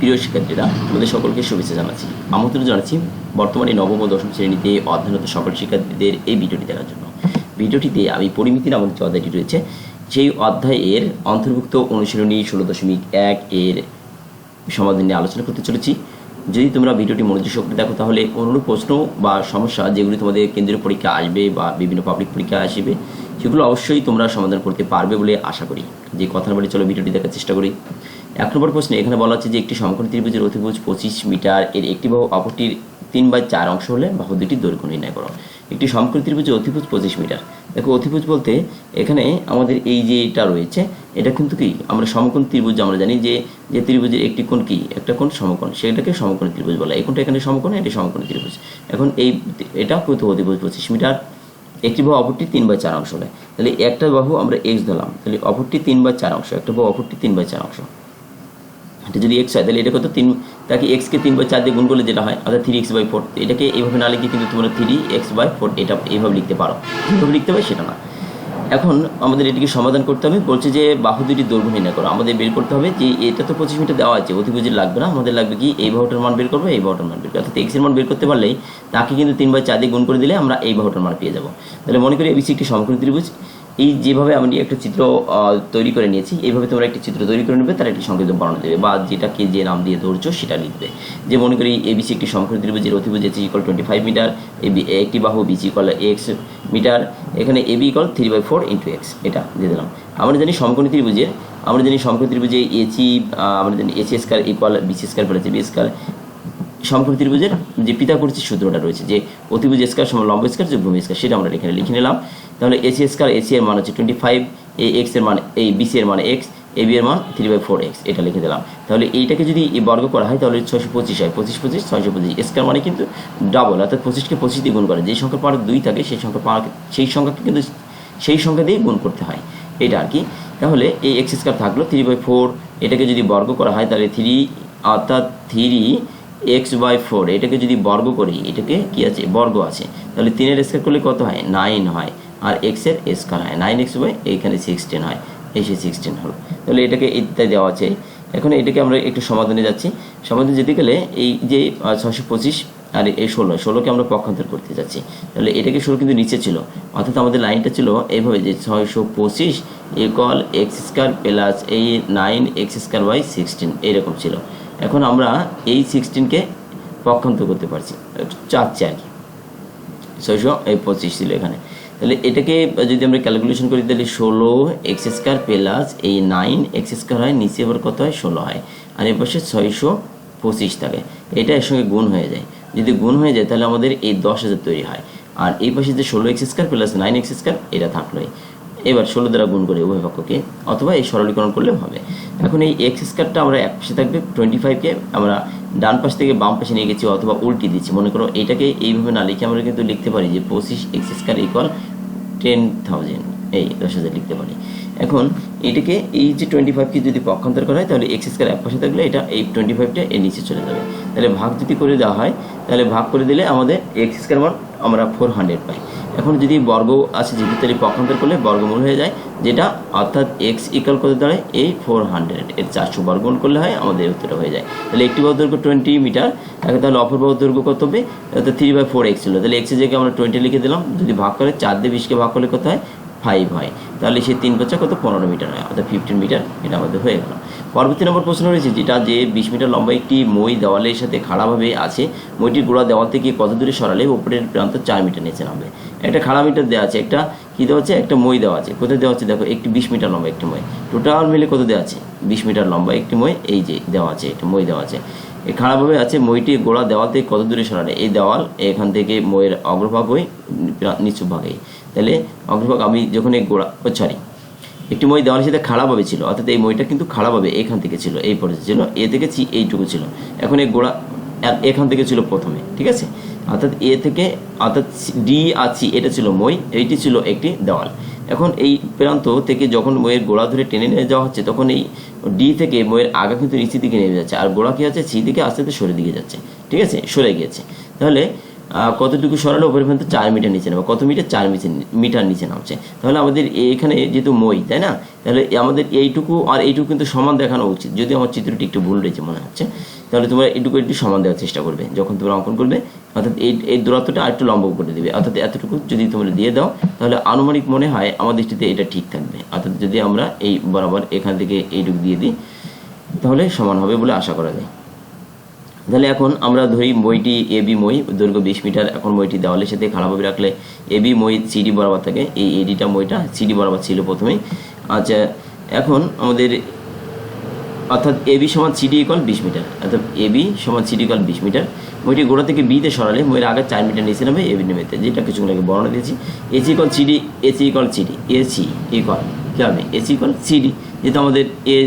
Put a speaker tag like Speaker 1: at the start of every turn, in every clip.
Speaker 1: প্রিয় শিক্ষার্থীরা, তোমাদের সকলকে শুভেচ্ছা জানাচ্ছি। আমন্ত্রণ জানাচ্ছি, বর্তমানে নবম ও দশম শ্রেণীতে অধ্যয়নরত সকল শিক্ষার্থীদের এই ভিডিওটি দেখার জন্য। ভিডিওটিতে আমি পরিমিতি নামক যে অধ্যায়টি রয়েছে, সেই অধ্যায়ের অন্তর্ভুক্ত অনুশীলনী ষোলো দশমিক এক এর সমাধান নিয়ে আলোচনা করতে চলেছি। যদি তোমরা ভিডিওটি মনোযোগ সহকারে দেখো, তাহলে অনুরূপ প্রশ্ন বা সমস্যা যেগুলি তোমাদের কেন্দ্রীয় পরীক্ষা আসবে বা বিভিন্ন পাবলিক পরীক্ষা আসবে, সেগুলো অবশ্যই তোমরা সমাধান করতে পারবে বলে আশা করি। যে কথার বলে চলো ভিডিওটি দেখার চেষ্টা করি। এক নম্বর প্রশ্নে এখানে বলা হচ্ছে যে একটি সমকোণ ত্রিভুজের অতিভুজ পঁচিশ মিটার, এর একটি বাহু অপরটির তিন বাই চার অংশ হলে বাহু দুটির দৈর্ঘ্য নির্ণয় করো। একটি সমকোণ ত্রিভুজের অতিভুজ পঁচিশ মিটার। দেখো অতিভুজ বলতে এখানে আমাদের এই যে এটা রয়েছে, এটা কিন্তু কি? আমরা সমকোণ ত্রিভুজ আমরা জানি যে যে ত্রিভুজের একটি কোণ কি? একটা কোণ সমকোণ। সেটাকে সমকোণ ত্রিভুজ বলা। এই কোণটা এখানে সমকোণ, এটি সমকোণ ত্রিভুজ। এখন এই এটা কিন্তু অতিভুজ পঁচিশ মিটার, একটি বাহু অপরটি তিন বাই চার অংশ নেয় তাহলে একটা বাহু আমরা এক্স ধরলাম। তাহলে অপরটি তিন বাই চার অংশ, একটা বাহু অপরটি তিন বাই চার অংশ। এটা যদি এক্স হয়, তাহলে এটা কত? তিন, তাকে এক্সকে তিন বাই চার দিয়ে গুণ করলে যেটা হয়, অর্থাৎ থ্রি এক্স বাই ফোর এটাকে এইভাবে না লিখে কিন্তু তোমরা থ্রি এক্স বাই ফোর এটা এইভাবে লিখতে পারো। কীভাবে লিখতে হবে সেটা না। এখন আমাদের এটিকে সমাধান করতে হবে। বলছে যে বাহু দুটি দৈর্ঘ্য নির্ণয় করো। আমাদের বের করতে হবে যে এটা তো পঁচিশ মিটার দেওয়া আছে অতিভুজের লাগবে না। আমাদের লাগবে কি? এই বাহুটার মান বের করব, এই বাহুটার মান বের করব। অর্থাৎ এক্সের মান বের করতে পারলেই তাকে কিন্তু তিন বাই চার দিয়ে গুণ করে দিলে আমরা এই বাহুটার মান পেয়ে যাব। তাহলে মনে করি এবিসি একটি সমকোণ ত্রিভুজ। এই যেভাবে আমি একটা চিত্র তৈরি করে নিয়েছি এইভাবে তোমরা একটি চিত্র তৈরি করে নেবে, তার একটি সংকেত বর্ণনা দেবে বা যেটাকে যে নাম দিয়ে ধরছো সেটা লিখবে। যে মনে করি এবিসি একটি সমকোণ ত্রিভুজের অতিভুজ AC equal twenty five metre AB একটি বাহু বিসি ইকল এক্স মিটার এখানে AB equal three by four into x এটা দিয়ে দিলাম। আমরা জানি সমকোণী ত্রিভুজের, আমরা জানি সমকোণী ত্রিভুজে এসি আমরা জানি AC square equal BC square plus B square সমকোণ ত্রিভুজের যে পিতা পরিচিত সূত্রটা রয়েছে যে অতিভুজ স্কার সমান লম্ব স্কার যোগ ভূমি স্কার, সেটা আমরা এখানে লিখে নিলাম। তাহলে এসি স্কার এসি এর মান হচ্ছে টোয়েন্টি ফাইভ এ এক্সের মান, এই বিসি এর মান এক্স, এ বি এর মান থ্রি বাই ফোর এক্স, এটা লিখে দিলাম। তাহলে এইটাকে যদি বর্গ করা হয়, তাহলে ছয়শো পঁচিশ হয়। পঁচিশ পঁচিশ, ছয়শো পঁচিশ। স্কার মানে কিন্তু ডাবল অর্থাৎ পঁচিশকে পঁচিশ দিয়ে গুণ করে। যে সংখ্যা পাওয়ার দুই থাকে, সেই সংখ্যা পাওয়ার, সেই সংখ্যাকে কিন্তু সেই সংখ্যা দিয়ে গুণ করতে হয়। এটা আর কি। তাহলে এই এক্স স্কোয়ার থাকল থ্রি বাই ফোর এটাকে যদি বর্গ করা হয়, তাহলে থ্রি অর্থাৎ থ্রি এক্স বাই ফোর এটাকে যদি বর্গ করি, এটাকে কি আছে? বর্গ আছে। তাহলে তিনের স্কোয়ার করলে কত হয়? নাইন হয়। আর এক্সের স্কোয়ার হয়। নাইন এক্স বাই এইখানে সিক্সটিন হয়। এসে সিক্সটিন হলো। তাহলে এটাকে ইত্যাদি দেওয়া আছে। এখন এটাকে আমরা একটু সমাধানে যাচ্ছি। সমাধানে যেতে গেলে এই যে ছশো পঁচিশ আর এই ষোলো, ষোলোকে আমরা পক্ষান্তর করতে যাচ্ছি। তাহলে এটাকে ষোলো কিন্তু নিচে ছিল। অর্থাৎ আমাদের লাইনটা ছিল এইভাবে যে ছয়শো পঁচিশ ইকুয়াল এক্স স্কোয়ার প্লাস এই nine X square by sixteen, এইরকম ছিল। এখন আমরা এই সিক্সটিনকে পক্ষান্তর করতে পারছি। চাচ্ছি আর কি। ছয়শো এই পঁচিশ ছিল এখানে। তাহলে এটাকে যদি আমরা ক্যালকুলেশন করি, তাহলে ষোলো এক্স স্কোয়ার প্লাস এই নাইন এক্স স্কোয়ার হয়, নিচে আবার কত হয়? ষোলো হয়। আর এর পাশে ছয়শো পঁচিশ থাকে। এটা এর সঙ্গে গুণ হয়ে যায়। যদি গুণ হয়ে যায়, তাহলে আমাদের এই দশ হাজার তৈরি হয়। আর এই পাশে যে ষোলো X square plus nine X square এটা থাকলোই। এবার ষোলো দ্বারা গুণ করে উভয় পক্ষকে, অথবা এই সরলীকরণ করলেও হবে। এখন এই এক্স স্কোয়ারটা আমরা এক পাশে থাকবে টোয়েন্টি ফাইভকে আমরা ডান পাশ থেকে বাম পাশে নিয়ে গেছি, অথবা উল্টি দিচ্ছি। মনে করো এটাকে এইভাবে না লিখে আমরা কিন্তু লিখতে পারি যে পঁচিশ X square equal ten thousand এই দশ হাজার লিখতে পারি। এখন এটাকে এই যে টোয়েন্টি ফাইভকে যদি পক্ষান্তর করা হয়, তাহলে এক্স স্কোয়ার এক পাশে থাকলে এটা এই টোয়েন্টি ফাইভটা এর নিচে চলে যাবে। তাহলে ভাগ যদি করে দেওয়া হয়, তাহলে ভাগ করে দিলে আমাদের এক্স স্কোয়ার মান আমরা ফোর হান্ড্রেড পাই। এখন যদি বর্গ আছে যেহেতু তাহলে পক্ষান্তর করলে বর্গমূল হয়ে যায়, যেটা অর্থাৎ এক্স ইকাল করতে দাঁড়ায়? এই ফোর হান্ড্রেড এর চারশো বর্গমূল করলে হয়, আমাদের উত্তরটা হয়ে যায়। তাহলে একটি বাহু দৈর্ঘ্য টোয়েন্টি মিটার তাহলে অপর বাহু দৈর্ঘ্য কত হবে? থ্রি বাই ফোর এক্স ছিল তাহলে এক্সের জায়গায় আমরা টোয়েন্টি লিখে দিলাম, যদি ভাগ করে, চার দিয়ে বিশকে ভাগ করলে কত হয়? ফাইভ হয়। তাহলে সে তিন পাঁচা কত? পনেরো মিটার হয়। অর্থাৎ ফিফটিন মিটার এটা আমাদের হয়ে গেল। পরবর্তী নম্বর প্রশ্ন রয়েছে, যেটা যে বিশ মিটার লম্বা একটি মই দেওয়ালের সাথে খাড়াভাবে আছে, মইটির গোড়া দেওয়াল থেকে কত দূরে সরালে ওপরের প্রান্ত চার মিটার নিচে নামবে? একটা খাড়া মিটার দেওয়া আছে, একটা কী দেওয়া আছে? একটা মই দেওয়া আছে। কোথায় দেওয়া আছে? দেখো, একটি বিশ মিটার লম্বা একটি মই। টোটাল মিলে কত দেওয়া আছে? বিশ মিটার লম্বা একটি মই, এই যে দেওয়া আছে, একটা মই দেওয়া আছে। খাড়াভাবে আছে মইটি গোড়া দেওয়াল থেকে কত দূরে সরালে? এই দেওয়াল এখান থেকে মইয়ের অগ্রভাগ হয়ে নিচু ভাগে। তাহলে অগ্রভাগ আমি যখন এই গোড়া সরি একটি মই দেওয়ালের সাথে খাড়াভাবে ছিল, অর্থাৎ এই মইটা কিন্তু খাড়াভাবে এখান থেকে ছিল, এই পর্যন্ত ছিল, এ থেকে চি এইটুকু ছিল। এখন এই গোড়া এখান থেকে ছিল প্রথমে, ঠিক আছে? অর্থাৎ এ থেকে অর্থাৎ ডি সি এটা ছিল মই, এইটি ছিল একটি দেওয়াল। এখন এই প্রান্ত থেকে যখন বইয়ের গোড়া ধরে টেনে নিয়ে যাওয়া হচ্ছে, তখন এই ডি থেকে বইয়ের আগা কিন্তু নিচের দিকে নেমে যাচ্ছে। আর গোড়া কী আছে? সি দিকে আস্তে আস্তে সরে দিকে যাচ্ছে। ঠিক আছে? সরে গিয়েছে। তাহলে কতটুকু সরালে ওপরে পর্যন্ত চার মিটার নিচে নামবে কত মিটার? চার মিটার নিচে নামছে। তাহলে আমাদের এখানে যেহেতু মই, তাই না? তাহলে আমাদের এইটুকু আর এইটুকু কিন্তু সমান দেখানো উচিত। যদি আমার চিত্রটি একটু ভুল রয়েছে মনে হচ্ছে, তাহলে তোমরা এইটুকু একটু সমান দেওয়ার চেষ্টা করবে। যখন তোমরা অঙ্কন করবে, অর্থাৎ এই এই দূরত্বটা আরেকটু লম্ব করে দেবে। অর্থাৎ এতটুকু যদি তোমরা দিয়ে দাও, তাহলে আনুমানিক মনে হয় আমার দৃষ্টিতে এটা ঠিক থাকবে। অর্থাৎ যদি আমরা এই বরাবর এখান থেকে এইটুকু দিয়ে দিই, তাহলে সমান হবে বলে আশা করা যায়। তাহলে এখন আমরা ধরি বইটি এ বি মই, দৈর্ঘ্য বিশ মিটার। এখন বইটি দেওয়ালের সাথে খারাপভাবে রাখলে এ বি মই সিডি বরাবর থাকে। এই এডিটা মইটা সিডি বরাবর ছিল প্রথমেই। আচ্ছা এখন আমাদের অর্থাৎ এ বি সমান সিডি ইকল বিশ মিটার। অর্থাৎ এ বি সমান সিডি ইকল বিশ মিটার। বইটি গোড়া থেকে বিতে সরালে বইয়ের আগে চার মিটার নিচে নেবে এ বি নেমেতে। যেটা কিছুক্ষণ আগে বর্ণনা দিয়েছি। AC equal CD AC equal CD AC equal কী হবে এসি ইকল সিডি যেহেতু আমাদের এ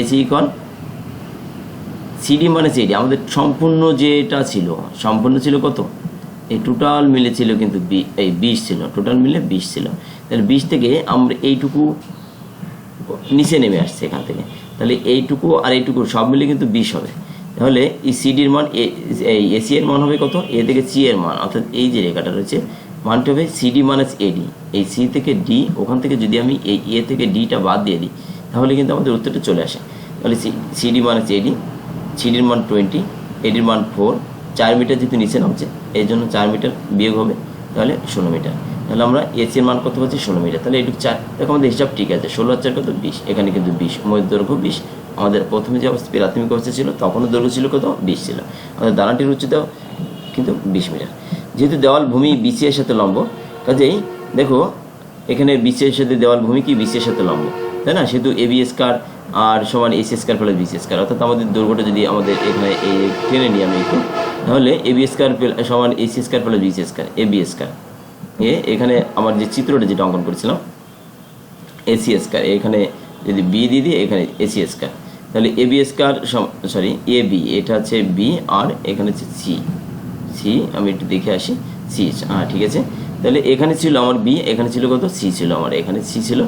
Speaker 1: এসি ইকল সিডি মানে সিডি, আমাদের সম্পূর্ণ যেটা ছিল, সম্পূর্ণ ছিল কত? এই টোটাল মিলে ছিল কিন্তু এই বিশ ছিল টোটাল মিলে বিশ ছিল। তাহলে বিশ থেকে আমরা এইটুকু নিচে নেমে আসছে এখান থেকে। তাহলে এইটুকু আর এইটুকু সব মিলে কিন্তু বিশ হবে। তাহলে এই সিডির মান এই এসি এর মান হবে কত? এ থেকে সি এর মান। অর্থাৎ এই যে রেখাটা রয়েছে, মানটা হবে সিডি মাইনাস এডি এই সি থেকে ডি, ওখান থেকে যদি আমি এই এ থেকে ডিটা বাদ দিয়ে দিই, তাহলে কিন্তু আমাদের উত্তরটা চলে আসে। তাহলে সি, সিডি মাইনাস এডি সিডির মান টোয়েন্টি এডির মান ফোর, চার মিটার যেহেতু নিচে নামছে, এই জন্য চার মিটার বিয়োগ হবে, তাহলে ষোলো মিটার। তাহলে আমরা এসি এর মান কত পাচ্ছি? ষোলো মিটার। তাহলে এটুকু চার, দেখো আমাদের হিসাব ঠিক আছে, ষোলো হাজার কত? বিশ। এখানে কিন্তু বিশ। ময়ের দৈর্ঘ্য বিশ। আমাদের প্রথমে যে অবস্থা প্রাথমিক অবস্থা ছিল, তখনও দৈর্ঘ্য ছিল কত? বিশ ছিল। আমাদের দানাটির উচ্চতাও কিন্তু বিশ মিটার। যেহেতু দেওয়াল ভূমি বিসি সাথে লম্ব, কাজেই দেখো এখানে বিসি এর সাথে দেওয়াল ভূমি কি? বিসি এর সাথে লম্ব। তাই না? সেহেতু এবি কার আর সমান AC square plus BC square অর্থাৎ আমাদের দৈর্ঘ্যটা যদি আমাদের এখানে এই টেনে নিই আমি একটু, তাহলে এবি স্কার সমান AC square plus BC square AB কার? এ, এখানে আমার যে চিত্রটা যেটা অঙ্কন করেছিলাম এসি স্কার এখানে যদি বি দিয়ে দিই, এখানে এসি স্কার তাহলে A B square sorry A B এটা হচ্ছে বি আর এখানে হচ্ছে সি সি আমি একটু দেখে আসি। সি হ্যাঁ ঠিক আছে? তাহলে এখানে ছিল আমার বি, এখানে ছিল কত? সি ছিল আমার, এখানে সি ছিল।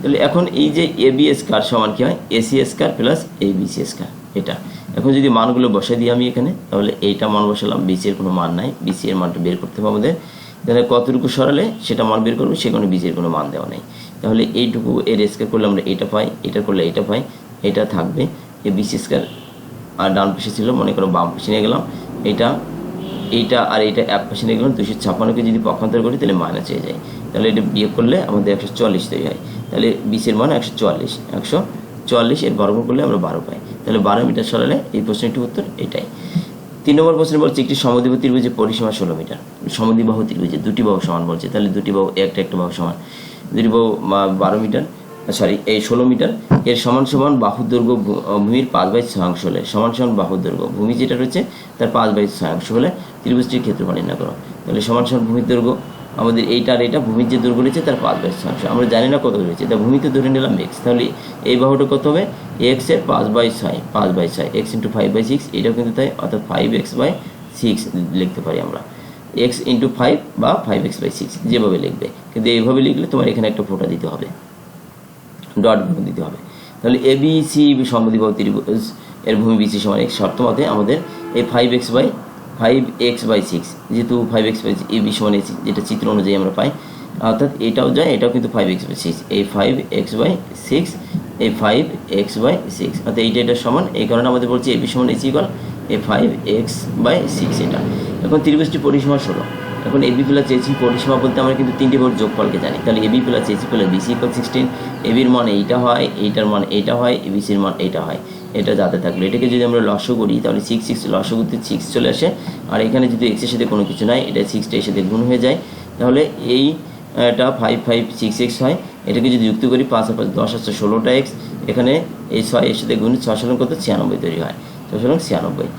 Speaker 1: তাহলে এখন এই যে এ, বি স্কার সমান কী হয়? AC square plus A, B, C square এটা। এখন যদি মানগুলো বসাই দিই আমি এখানে, তাহলে এইটা মান বসালাম বিসি এর কোনো মান নাই বিসি এর মানটা বের করতে হবে আমাদের। তাহলে কতটুকু সরালে সেটা মান বের করব, সেখানে বিসির কোনো মান দেওয়া নেই। তাহলে এইটুকু এর স্কোয়ার করলে আমরা এটা পাই, এটা করলে এটা পাই, এটা থাকবে। এ বিসি স্কোয়ার আর ডান পাশে ছিল, মনে করো বাম পাশে নিয়ে গেলাম। এটা এইটা আর এইটা এক পাশে গেলাম দুশো ছাপ্পান্নকে যদি পক্ষান্তর করি, তাহলে মাইনাস হয়ে যায়। তাহলে এটা বিয়োগ করলে আমাদের একশো চুয়াল্লিশ তৈরি হয়। তাহলে বিশের মান একশো চুয়াল্লিশ একশো চুয়াল্লিশ এর বর্গ করলে আমরা বারো পাই। তাহলে বারো মিটার সরালে এই প্রশ্নটির উত্তর এটাই। তিন নম্বর প্রশ্ন বলছে, একটি সমদ্বিবাহু ত্রিভুজের পরিসীমা ষোলো মিটার। সমদ্বিবাহু ত্রিভুজে দুটি বাহু সমান বলছে। তাহলে দুটি বাহু একটা একটা বাহু সমান। দুটি বাহু বারো মিটার। সরি এই ষোলো মিটার, এর সমান সমান বাহু দৈর্ঘ্য ভূ- ভূমির পাঁচ বাই ছয় অংশ হলে, সমান সমান বাহু দৈর্ঘ্য ভূমি যেটা রয়েছে, তার পাঁচ বাই ছয় অংশ হলে ত্রিভুজটির ক্ষেত্রফল নির্ণয় করো। তাহলে সমান সমান ভূমির দৈর্ঘ্য, আমাদের এইটা আর এটা ভূমির যে দৈর্ঘ্য রয়েছে, তার পাঁচ বাই ছয় অংশ আমরা জানি না কত রয়েছে তা ভূমিতে ধরে নিলাম এক্স তাহলে এই বাহুটা কত হবে? এক্সের পাঁচ বাই ছয়, পাঁচ বাই ছয় X into five by six এটাও কিন্তু তাই, অর্থাৎ ফাইভ এক্স বাই সিক্স লিখতে পারি আমরা। এক্স ইন্টু ফাইভ বা ফাইভ এক্স বাই সিক্স যেভাবে লিখবে। কিন্তু এইভাবে লিখলে তোমার এখানে একটা ফোটা দিতে হবে। ডট গুণ দিতে হবে। তাহলে এ বি সি সমদ্বিবাহু এর ভূমি বিসি সমান এক্স শর্ত মতে আমাদের এই five X by five X by six যেহেতু five X by A B সমান যেটা চিত্র অনুযায়ী আমরা পাই, অর্থাৎ এটাও যায়, এটাও কিন্তু ফাইভ এক্স বাই সিক্স এই ফাইভ এক্স বাই সিক্স এই ফাইভ এক্স বাই সিক্স অর্থাৎ এইটা এটা সমান, এই কারণে আমাদের বলছি এ বি সমান এসি ইকল এ ফাইভ এক্স বাই সিক্স এটা। এখন ত্রিভুজটি পরিসীমা ষোলো। এখন এবি প্লাস এসি পরিসীমা বলতে আমরা কিন্তু তিনটে ভোট যোগফলকে জানি। তাহলে AB plus AC plus BC equal sixteen এবির মান এইটা হয়, এইটার মান এইটা হয় এবিসির মান এইটা হয়। এটা যাতে থাকল। এটাকে যদি আমরা লস করি, তাহলে সিক্স সিক্স লস করতে সিক্স চলে আসে। আর এখানে যদি এক্সের সাথে কোনো কিছু নাই, এটা সিক্সটা এর সাথে গুণ হয়ে যায়। তাহলে এই, এটা ফাইভ ফাইভ সিক্স এক্স হয়। এটাকে যদি যুক্ত করি, পাঁচ পাঁচ, দশ আসছে ষোলোটা এক্স এখানে এই ছয় এর সাথে গুণ, ছয় সালন কত? ছিয়ানব্বই তৈরি হয়। সালন ছিয়ানব্বই।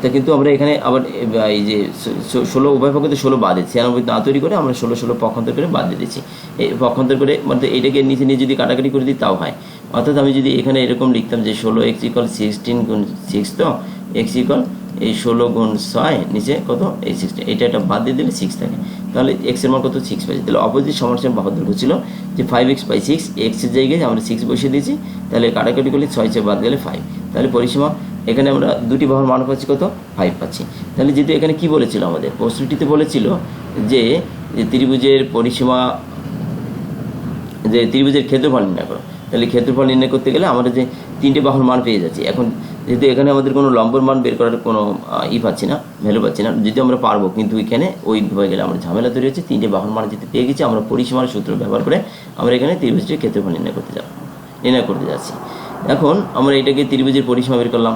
Speaker 1: তা কিন্তু আমরা এখানে আবার এই যে ষোলো উভয় পক্ষতে ষোলো বাদ ছিয়ানব্বই না তৈরি করে আমরা ষোলো ষোলো পক্ষান্তর করে বাদ দিয়ে দিচ্ছি এই পক্ষান্তর করে মানে এটাকে নিচে নিয়ে যদি কাটাকাটি করে দিই, তাও হয়। অর্থাৎ আমি যদি এখানে এরকম লিখতাম যে ষোলো এক্স ইকল সিক্সটিন গুণ সিক্স তো এক্স ইকল এই ষোলো গুণ ছয় নিচে কত? এই সিক্সটিন এটা একটা বাদ দিয়ে দিলে সিক্স থাকে। তাহলে এক্সের মান কত? সিক্স পাইছে তাহলে অপোজিট সমস্যার বাহুর দৈর্ঘ্য ছিল যে ফাইভ এক্স বাই সিক্স এক্সের জায়গায় আমরা সিক্স বসিয়ে দিয়েছি। তাহলে কাটাকাটি করলে ছয় ছয় বাদ গেলে ফাইভ তাহলে পরিসীমা, এখানে আমরা দুটি বাহুর মান পাচ্ছি কত? ফাইভ পাচ্ছি। তাহলে যেহেতু এখানে কি বলেছিল আমাদের? প্রশ্নটিতে বলেছিল যে ত্রিভুজের পরিসীমা, যে ত্রিভুজের ক্ষেত্রফল নির্ণয় করো। তাহলে ক্ষেত্রফল নির্ণয় করতে গেলে আমরা যে তিনটে বাহুর মান পেয়ে যাচ্ছি। এখন যেহেতু এখানে আমাদের কোনো লম্বর মান বের করার কোনো ই পাচ্ছি না ভ্যালু পাচ্ছি না, যদি আমরা পারব, কিন্তু এখানে ওই বিভাগে গেলে আমরা ঝামেলা তৈরি হচ্ছে। তিনটে বাহুর মান যেতে পেয়ে গেছি, আমরা পরিসীমার সূত্র ব্যবহার করে আমরা এখানে ত্রিভুজটির ক্ষেত্রফল নির্ণয় করতে যাব। নির্ণয় করতে যাচ্ছি। এখন আমরা এটাকে ত্রিভুজের পরিসীমা বের করলাম।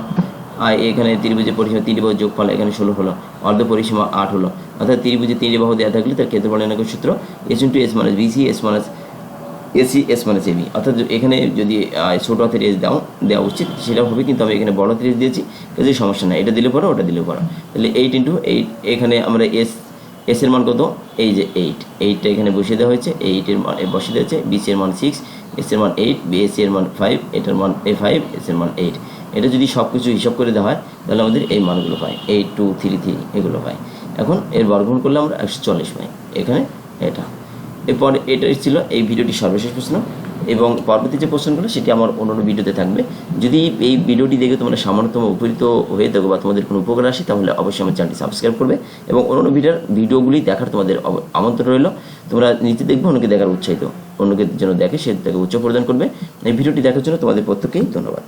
Speaker 1: আর এখানে ত্রিভুজের পরিসীমা বাহু যোগফল, এখানে ষোলো হলো। অর্ধ পরিসীমা আট হলো। অর্থাৎ ত্রিভুজে তিনটি বাহু দেওয়া থাকলে তার ক্ষেত্রফল নির্ণয় সূত্র S into S minus BC S minus AC S minus AB অর্থাৎ এখানে যদি ছোট হাতের এস দাও, দেওয়া উচিত, সেটা হবে কিন্তু আমি এখানে বড় হাতের এস দিয়েছি, কাজে সমস্যা নাই। এটা দিলে পরে ওটা দিলে পরে তাহলে এইট ইন্টু এইট এখানে আমরা এস এস এর মান কত? এই যে এইট এইটটা এখানে বসিয়ে দেওয়া হয়েছে এইটের মান বসিয়ে দেওয়া হয়েছে বিসি এর মান সিক্স এস এর মান এইট বিএসসি এর মান ফাইভ এটার মান এ ফাইভ এস এর মান এইট এটা যদি সব কিছু হিসাব করে দেওয়া হয়, তাহলে আমাদের এই মানগুলো পাই এইট টু থ্রি থ্রি এগুলো পাই এখন এর বর্গমূল করলে আমরা একশো চল্লিশ পাই। এখানে এটা। এরপর এটাই ছিল এই ভিডিওটি সর্বশেষ প্রশ্ন। এবং পরবর্তী যে প্রশ্নগুলো, সেটি আমার অন্য ভিডিওতে থাকবে। যদি এই ভিডিওটি দেখে তোমরা সামান্যতম উপকৃত হয়ে থাকো বা তোমাদের কোনো উপকার আসে, তাহলে অবশ্যই আমার চ্যানেলটি সাবস্ক্রাইব করবে। এবং অন্য ভিডিওর ভিডিওগুলি দেখার তোমাদের আমন্ত্রণ রইল। তোমরা নিজে দেখবে অন্যকে দেখার উৎসাহিত। অন্যকে যেন দেখে সে তাকে উৎসাহ প্রদান করবে। এই ভিডিওটি দেখার জন্য তোমাদের প্রত্যেককেই ধন্যবাদ।